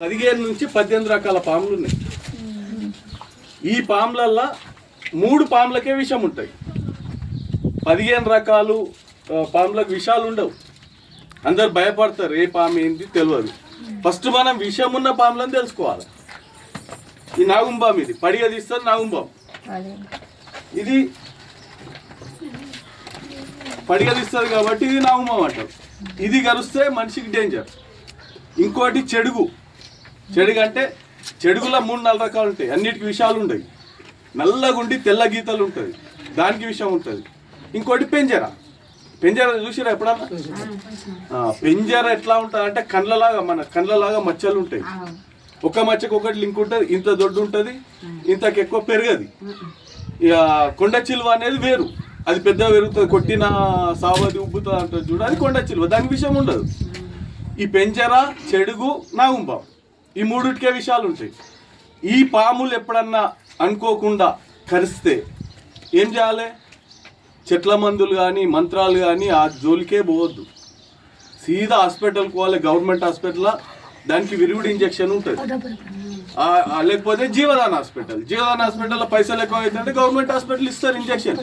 పదిహేను నుంచి పద్దెనిమిది రకాల పాములు ఉన్నాయి. ఈ పాములల్లో మూడు పాములకే విషం ఉంటాయి. పదిహేను రకాలు పాములకు విషాలు ఉండవు. అందరు భయపడతారు ఏ పాము ఏంటి తెలియదు. ఫస్ట్ మనం విషం ఉన్న పాములను తెలుసుకోవాలి. ఈ నాగుంబాం ఇది పడిగ తీస్తారు నాగుంబాం ఇది పడిగ తీస్తుంది కాబట్టి ఇది నాగుంబాం అంటారు. ఇది కరుస్తే మనిషికి డేంజర్ ఇంకోటి చెడుగు. చెడుగు అంటే చెడుగులో మూడు నాలుగు రకాలు ఉంటాయి. అన్నిటికీ విషయాలు ఉంటాయి. నల్లగుండి తెల్ల గీతలు ఉంటుంది దానికి విషయం ఉంటుంది. ఇంకోటి పెంజర. పెంజర చూసిరా ఎప్పుడన్నా? పెంజర ఎట్లా ఉంటుంది అంటే కండ్లలాగా మన కండ్లలాగా మచ్చలు ఉంటాయి. ఒక మచ్చకు ఒకటి లింక్ ఉంటుంది ఇంత దొడ్డు ఉంటుంది ఇంతకు ఎక్కువ పెరగది. ఇక కొండ చిలువ అనేది వేరు. అది పెద్ద పెరుగుతుంది కొట్టిన సావది ఉబ్బుతుంది అంటుంది చూడు అది కొండ చిలువ. దానికి విషయం ఉండదు. ఈ పెంజర చెడుగు నాగుంబాం. ఈ మూడుకే విషయాలు ఉంటాయి. ఈ పాములు ఎప్పుడన్నా అనుకోకుండా కరిస్తే ఏం చేయాలి? చెట్ల మందులు కానీ మంత్రాలు కానీ ఆ జోలికే పోవద్దు. సీదా హాస్పిటల్కి పోవాలి గవర్నమెంట్ హాస్పిటల్ దానికి విరుగుడు ఇంజెక్షన్ ఉంటుంది. లేకపోతే జీవదాన హాస్పిటల్. జీవదాన హాస్పిటల్లో పైసలు ఎక్కువ అవుతుంటే గవర్నమెంట్ హాస్పిటల్ ఇస్తారు ఇంజెక్షన్.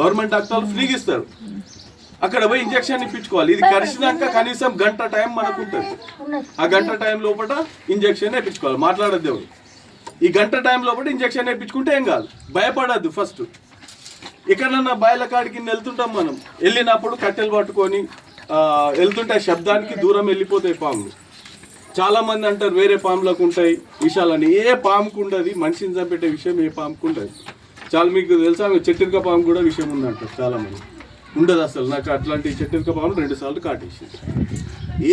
గవర్నమెంట్ డాక్టర్లు ఫ్రీగా ఇస్తారు. అక్కడ పోయి ఇంజెక్షన్ ఇప్పించుకోవాలి. ఇది కరిసినాక కనీసం గంట టైం మనకు ఉంటుంది. ఆ గంట టైం లోపల ఇంజెక్షన్ వేయించుకోవాలి మాట్లాడద్దు ఎవరు. ఈ గంట టైం లోపల ఇంజెక్షన్ వేయించుకుంటే ఏం కాదు. భయపడద్దు ఫస్ట్ ఎక్కడన్నా బాయిల కాడికి వెళ్తుంటాం మనం. వెళ్ళినప్పుడు కట్టెలు పట్టుకొని వెళ్తుంటే శబ్దానికి దూరం వెళ్ళిపోతాయి పాములు. చాలా మంది అంటారు వేరే పాములకు ఉంటాయి విషయాలని ఏ పాముకు ఉండదు? మనిషిని చంపేటే విషయం ఏ పాముకు ఉండదు. చాలా మీకు తెలుసా? చెట్టుక పాము కూడా విషయం ఉందంటారు చాలా మంది ఉండదు అసలు. నాకు అట్లాంటి చెట్టుక పాము రెండు సార్లు కాటేసి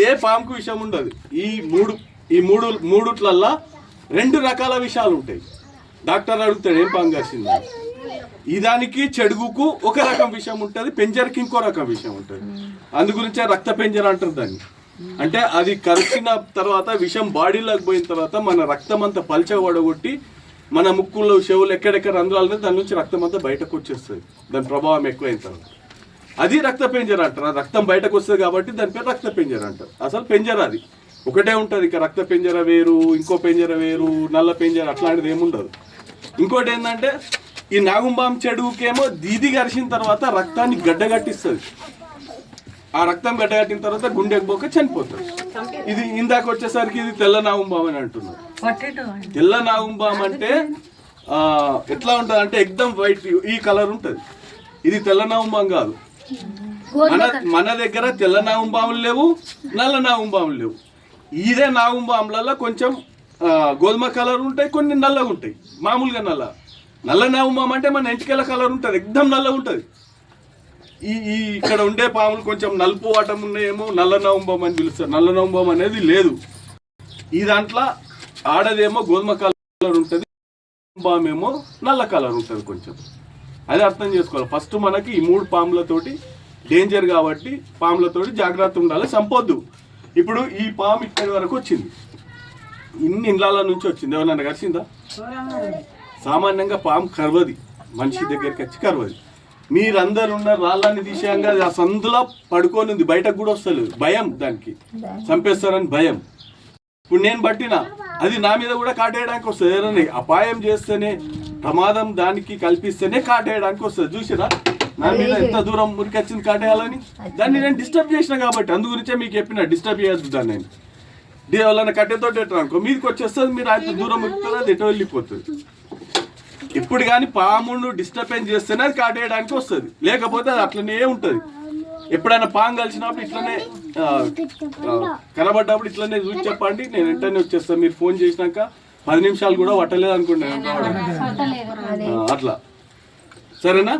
ఏ పాముకు విషయం ఉండదు. ఈ మూడు ఈ మూడు మూడుట్లల్లా రెండు రకాల విషయాలు ఉంటాయి. డాక్టర్ అడుగుతాడు ఏం పాము కాసింది? ఈ దానికి చెడుగుకు ఒక రకం విషయం ఉంటుంది పెంజర్కి ఇంకో రకం విషయం ఉంటుంది. అందు గురించే రక్త పెంజర్ అంటారు దాన్ని. అంటే అది కరిచిన తర్వాత విషం బాడీలోకి పోయిన తర్వాత మన రక్తం అంతా పల్చ వడగొట్టి మన ముక్కులో చెవులు ఎక్కడెక్కడ రంధ్రాలు దాని నుంచి రక్తం అంతా బయటకు వచ్చేస్తుంది. దాని ప్రభావం ఎక్కువైన తర్వాత. అది రక్త పెంజర అంటారు. ఆ రక్తం బయటకు వస్తుంది కాబట్టి దాని పేరు రక్త పెంజర అంటారు. అసలు పెంజర అది. ఒకటే ఉంటుంది ఇక రక్త పెంజర వేరు ఇంకో పెంజర వేరు నల్ల పెంజర అట్లాంటిది ఏముండదు ఇంకోటి ఏంటంటే ఈ నాగుంబాం చెడుకేమో దీది గరిచిన తర్వాత రక్తాన్ని గడ్డగట్టిస్తుంది ఆ రక్తం గడ్డగట్టిన తర్వాత గుండెకి పోక చనిపోతుంది. ఇది ఇందాక వచ్చేసరికి ఇది తెల్ల నాగుంబాం అని అంటున్నారు. తెల్ల నాగుంబాం అంటే ఎట్లా ఉంటుంది అంటే ఎక్దమ్ వైట్ ఈ కలర్ ఉంటుంది. ఇది తెల్ల నాగుంబాం కాదు. మన మన దగ్గర తెల్ల నాగుంబాములు లేవు నల్ల నాగుంబాములు లేవు. ఇదే నాగుంబాములలో కొంచెం గోధుమ కలర్ ఉంటాయి కొన్ని నల్లగా ఉంటాయి. మామూలుగా నల్ల. నల్ల నాగుంబాం అంటే మన ఎంటికల కలర్ ఉంటుంది ఎక్దమ్ నల్లగా ఉంటుంది. ఈ ఈ ఇక్కడ ఉండే పాములు కొంచెం నలుపు వాటం ఉన్నాయేమో నల్ల నవంబం అని పిలుస్తారు. నల్ల నవంబం అనేది లేదు. ఈ దాంట్లో ఆడదేమో గోధుమ కలర్ ఉంటుంది బామేమో నల్ల కలర్ ఉంటుంది కొంచెం. అది అర్థం చేసుకోవాలి. ఫస్ట్ మనకి ఈ మూడు పాములతోటి డేంజర్ కాబట్టి పాములతోటి జాగ్రత్త ఉండాలి సంపొద్దు ఇప్పుడు ఈ పాము ఇక్కడి వరకు వచ్చింది. ఇన్ని ఇండ్ల నుంచి వచ్చింది. ఎవరన్నా కలిసిందా సామాన్యంగా పాము కరవది. మనిషి దగ్గరికి వచ్చి కరవది. మీరందరు ఉన్న రాళ్ళని తీసేయంగా ఆ సందులో పడుకొని ఉంది బయటకు కూడా వస్తలేదు. భయం దానికి. చంపేస్తారని భయం. ఇప్పుడు నేను పట్టిన. అది నా మీద కూడా కాటేయడానికి వస్తుంది. ఏదైనా అపాయం చేస్తేనే ప్రమాదం దానికి కల్పిస్తేనే కాటేయడానికి వస్తుంది. చూసిరా? నా మీద ఎంత దూరం మురికొచ్చింది కాటేయాలని? దాన్ని నేను డిస్టర్బ్ చేసిన కాబట్టి అందు గురించే మీకు చెప్పిన డిస్టర్బ్ చేయొద్దు దాన్ని నేను. దే వాళ్ళని కట్టెతో అనుకో మీదకి వచ్చేస్తుంది మీరు ఆయన దూరం ఎక్కుతుంది అది ఎటో వెళ్ళిపోతుంది. ఇప్పుడు కానీ పామును డిస్టర్బెన్స్ చేస్తేనే అది కాటేయడానికి వస్తుంది. లేకపోతే అది అట్లనే ఉంటుంది. ఎప్పుడైనా పాము కలిసినప్పుడు ఇట్లనే కనబడ్డప్పుడు ఇట్లనే చూసి చెప్పండి నేను వెంటనే వచ్చేస్తాను మీరు ఫోన్ చేసినాక పది నిమిషాలు కూడా పట్టలేదు అనుకోండి నేను రావడానికి. ఆ, అట్లా. సరేనా?